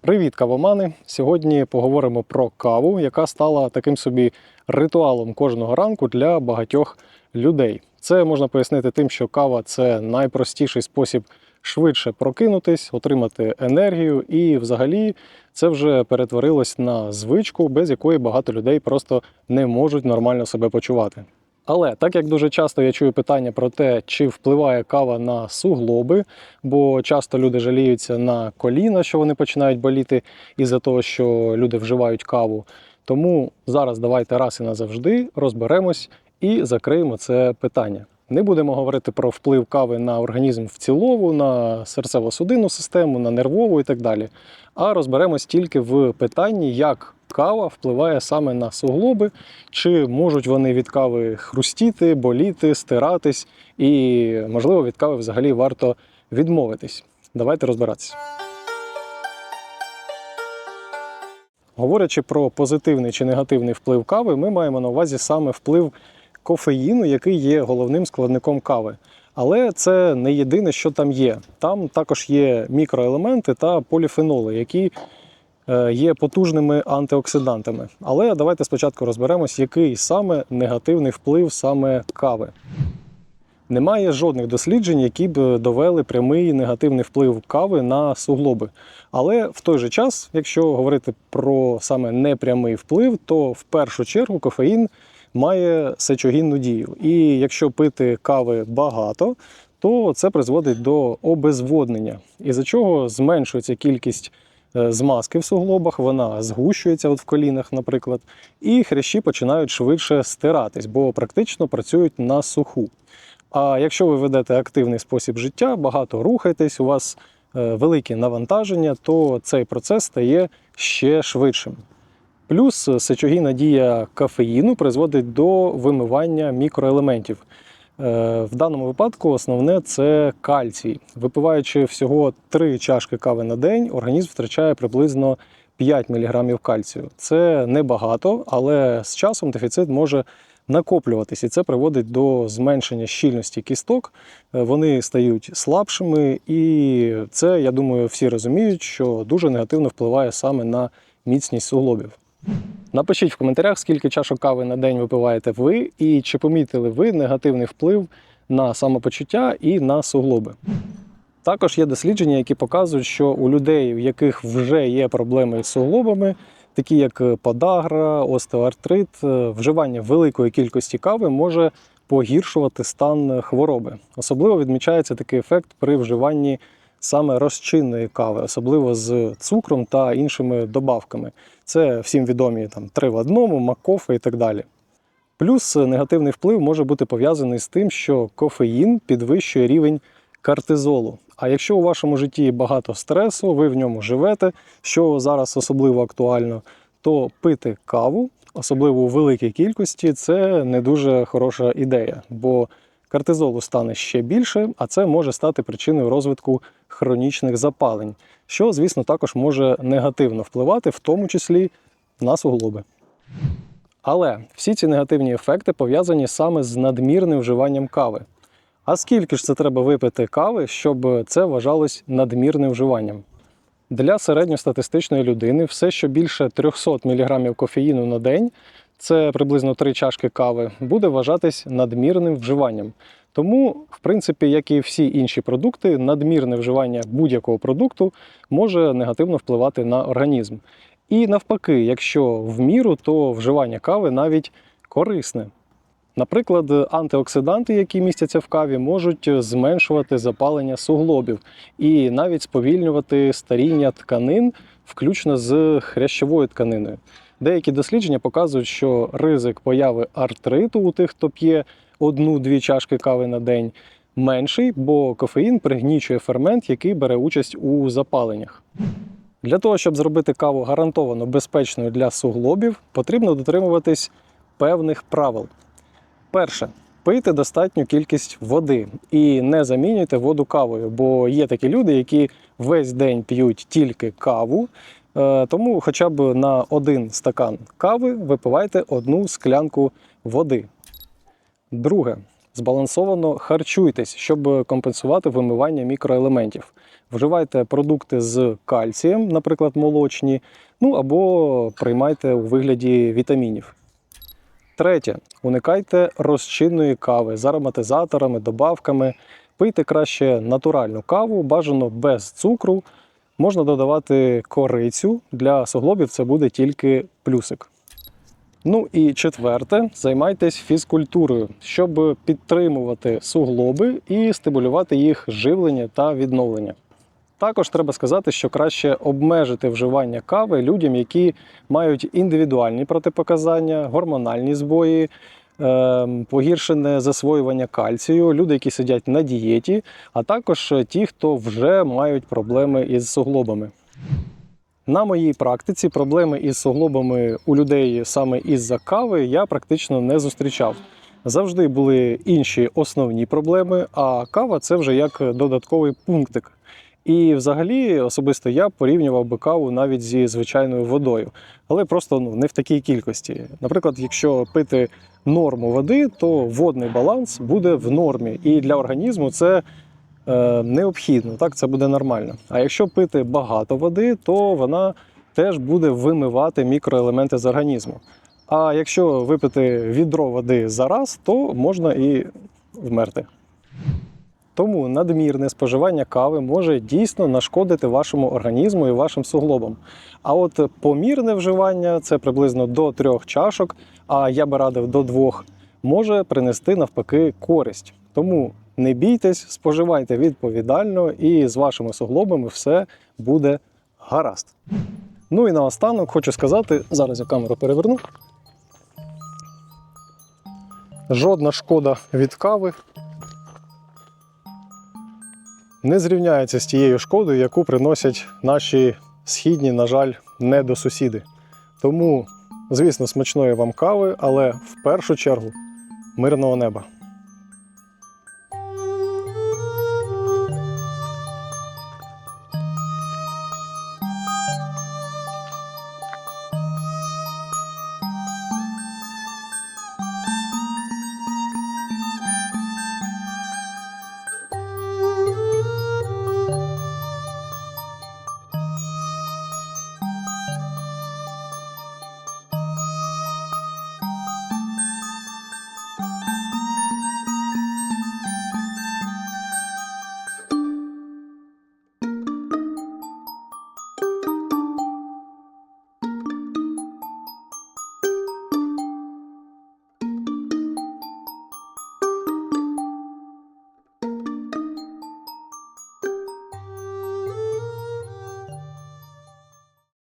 Привіт, кавомани! Сьогодні поговоримо про каву, яка стала таким собі ритуалом кожного ранку для багатьох людей. Це можна пояснити тим, що кава це найпростіший спосіб швидше прокинутись, отримати енергію, і взагалі це вже перетворилось на звичку, без якої багато людей просто не можуть нормально себе почувати. Але так як дуже часто я чую питання про те, чи впливає кава на суглоби, бо часто люди жаліються на коліна, що вони починають боліти із-за того, що люди вживають каву. Тому зараз давайте раз і назавжди розберемось і закриємо це питання. Не будемо говорити про вплив кави на організм в цілому, на серцево-судинну систему, на нервову і так далі. А розберемось тільки в питанні, як кава впливає саме на суглоби, чи можуть вони від кави хрустіти, боліти, стиратись, і, можливо, від кави взагалі варто відмовитись. Давайте розбиратися. Говорячи про позитивний чи негативний вплив кави, ми маємо на увазі саме вплив кофеїну, який є головним складником кави. Але це не єдине, що там є. Там також є мікроелементи та поліфеноли, які є потужними антиоксидантами. Але давайте спочатку розберемось, який саме негативний вплив саме кави. Немає жодних досліджень, які б довели прямий негативний вплив кави на суглоби. Але в той же час, якщо говорити про саме непрямий вплив, то в першу чергу кофеїн має сечогінну дію. І якщо пити кави багато, то це призводить до обезводнення, із-за чого зменшується кількість е, змазки в суглобах, вона згущується от в колінах, наприклад, і хрящі починають швидше стиратись, бо практично працюють на суху. А якщо ви ведете активний спосіб життя, багато рухаєтесь, у вас е, великі навантаження, то цей процес стає ще швидшим. Плюс сечогінна дія кофеїну призводить до вимивання мікроелементів. Е, В даному випадку основне це кальцій. Випиваючи всього 3 чашки кави на день, організм втрачає приблизно 5 мг кальцію. Це небагато, але з часом дефіцит може накоплюватись, і це приводить до зменшення щільності кісток. Е, Вони стають слабшими, і це, я думаю, всі розуміють, що дуже негативно впливає саме на міцність суглобів. Напишіть в коментарях, скільки чашок кави на день випиваєте ви, і чи помітили ви негативний вплив на самопочуття і на суглоби. Також є дослідження, які показують, що у людей, у яких вже є проблеми з суглобами, такі як подагра, остеоартрит, е, вживання великої кількості кави може погіршувати стан хвороби. Особливо відмічається такий ефект при вживанні саме розчинної кави, особливо з цукром та іншими добавками. Це всім відомі там три в одному, макофе і так далі. Плюс негативний вплив може бути пов'язаний з тим, що кофеїн підвищує рівень кортизолу. А якщо у вашому житті багато стресу, ви в ньому живете, що зараз особливо актуально, то пити каву, особливо у великій кількості, це не дуже хороша ідея, бо кортизолу стане ще більше, а це може стати причиною розвитку хронічних запалень, що, звісно, також може негативно впливати, в тому числі на суглоби. Але всі ці негативні ефекти пов'язані саме з надмірним вживанням кави. А скільки ж це треба випити кави, щоб це вважалось надмірним вживанням? Для середньостатистичної людини все, що більше 300 мг кофеїну на день, це приблизно 3 чашки кави, буде вважатись надмірним вживанням. Тому, в принципі, як і всі інші продукти, надмірне вживання будь-якого продукту може негативно впливати на організм. І навпаки, якщо в міру, то вживання кави навіть корисне. Наприклад, антиоксиданти, які містяться в каві, можуть зменшувати запалення суглобів і навіть сповільнювати старіння тканин, включно з хрящовою тканиною. Деякі дослідження показують, що ризик появи артриту у тих, хто п'є одну-дві чашки кави на день, менший, бо кофеїн пригнічує фермент, який бере участь у запаленнях. Для того, щоб зробити каву гарантовано безпечною для суглобів, потрібно дотримуватись певних правил. Перше, пийте достатню кількість води і не замінюйте воду кавою, бо є такі люди, які весь день п'ють тільки каву. е, Тому хоча б на один стакан кави випивайте одну склянку води. Друге, збалансовано харчуйтесь, щоб компенсувати вимивання мікроелементів. Вживайте продукти з кальцієм, наприклад, молочні, ну або приймайте у вигляді вітамінів. Третє. Уникайте розчинної кави з ароматизаторами, добавками. Пийте краще натуральну каву, бажано без цукру. Можна додавати корицю. Для суглобів це буде тільки плюсик. Ну і четверте, займайтесь фізкультурою, щоб підтримувати суглоби і стимулювати їх живлення та відновлення. Також треба сказати, що краще обмежити вживання кави людям, які мають індивідуальні протипоказання, гормональні збої, ем, погіршене засвоювання кальцію, люди, які сидять на дієті, а також ті, хто вже мають проблеми із суглобами. На моїй практиці проблеми із суглобами у людей саме із-за кави я практично не зустрічав. Завжди були інші основні проблеми, а кава це вже як додатковий пунктик. І взагалі, особисто я порівнював би каву навіть зі звичайною водою, але просто ну, не в такій кількості. Наприклад, якщо пити норму води, то водний баланс буде в нормі, і для організму це необхідно, так це буде нормально. А якщо пити багато води, то вона теж буде вимивати мікроелементи з організму. А якщо випити відро води за раз, то можна і вмерти. Тому надмірне споживання кави може дійсно нашкодити вашому організму і вашим суглобам. А от помірне вживання це приблизно до трьох чашок, а я би радив до двох, може принести навпаки користь. Тому не бійтесь, споживайте відповідально, і з вашими суглобами все буде гаразд. Ну і наостанок хочу сказати: зараз я камеру переверну. Жодна шкода від кави не зрівняється з тією шкодою, яку приносять наші східні, на жаль, недосусіди. Тому, звісно, смачної вам кави, але в першу чергу мирного неба.